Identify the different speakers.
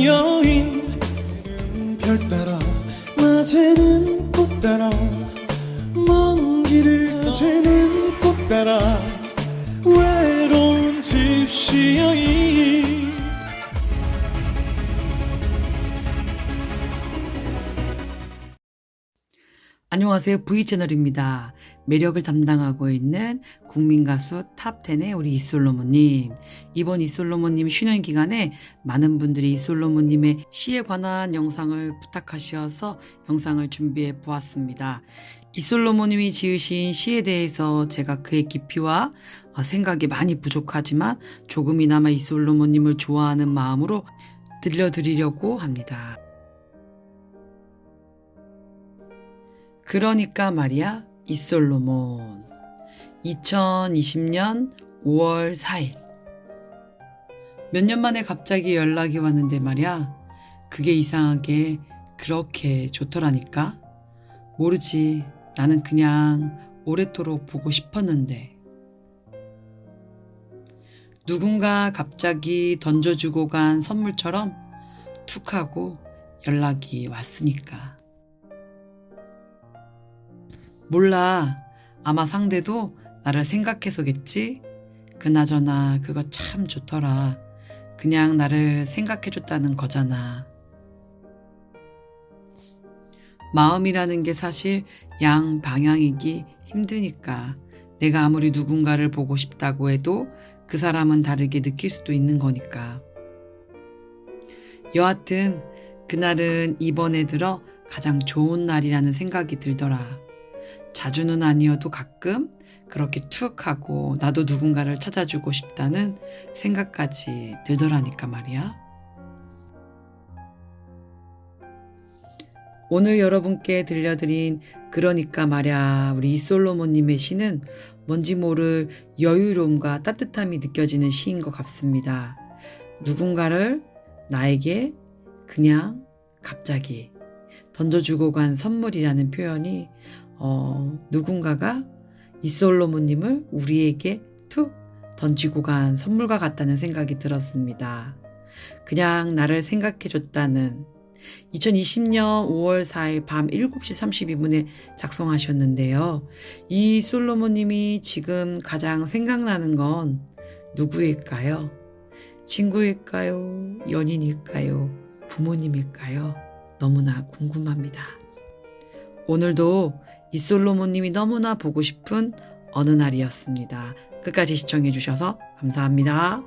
Speaker 1: 여인 별 따라 낮에는 꽃 따라 먼 길을 낮에는 꽃 따라 외로운
Speaker 2: 안녕하세요. V채널입니다. 매력을 담당하고 있는 국민가수 탑10의 우리 이솔로몬님. 이번 이솔로몬님 쉬는 기간에 많은 분들이 이솔로몬님의 시에 관한 영상을 부탁하셔서 영상을 준비해 보았습니다. 이솔로몬님이 지으신 시에 대해서 제가 그의 깊이와 어, 생각이 많이 부족하지만 조금이나마 이솔로몬님을 좋아하는 마음으로 들려드리려고 합니다. 그러니까 말이야, 이솔로몬. 2020년 5월 4일. 몇 년 만에 갑자기 연락이 왔는데 말이야. 그게 이상하게 그렇게 좋더라니까. 모르지. 나는 그냥 오래도록 보고 싶었는데. 누군가 갑자기 던져주고 간 선물처럼 툭 하고 연락이 왔으니까. 몰라. 아마 상대도 나를 생각해서겠지? 그나저나 그거 참 좋더라. 그냥 나를 생각해줬다는 거잖아. 마음이라는 게 사실 양 방향이기 힘드니까 내가 아무리 누군가를 보고 싶다고 해도 그 사람은 다르게 느낄 수도 있는 거니까. 여하튼 그날은 이번에 들어 가장 좋은 날이라는 생각이 들더라. 자주는 아니어도 가끔 그렇게 툭 하고 나도 누군가를 찾아주고 싶다는 생각까지 들더라니까 말이야. 오늘 여러분께 들려드린 그러니까 말야 우리 이솔로몬님의 시는 뭔지 모를 여유로움과 따뜻함이 느껴지는 시인 것 같습니다. 누군가를 나에게 그냥 갑자기 던져주고 간 선물이라는 표현이 어, 누군가가 이솔로몬님을 우리에게 툭 던지고 간 선물과 같다는 생각이 들었습니다. 그냥 나를 생각해줬다는 2020년 5월 4일 밤 7시 32분에 작성하셨는데요. 이 솔로몬님이 지금 가장 생각나는 건 누구일까요? 친구일까요? 연인일까요? 부모님일까요? 너무나 궁금합니다. 오늘도 이솔로몬님이 너무나 보고 싶은 어느 날이었습니다. 끝까지 시청해주셔서 감사합니다.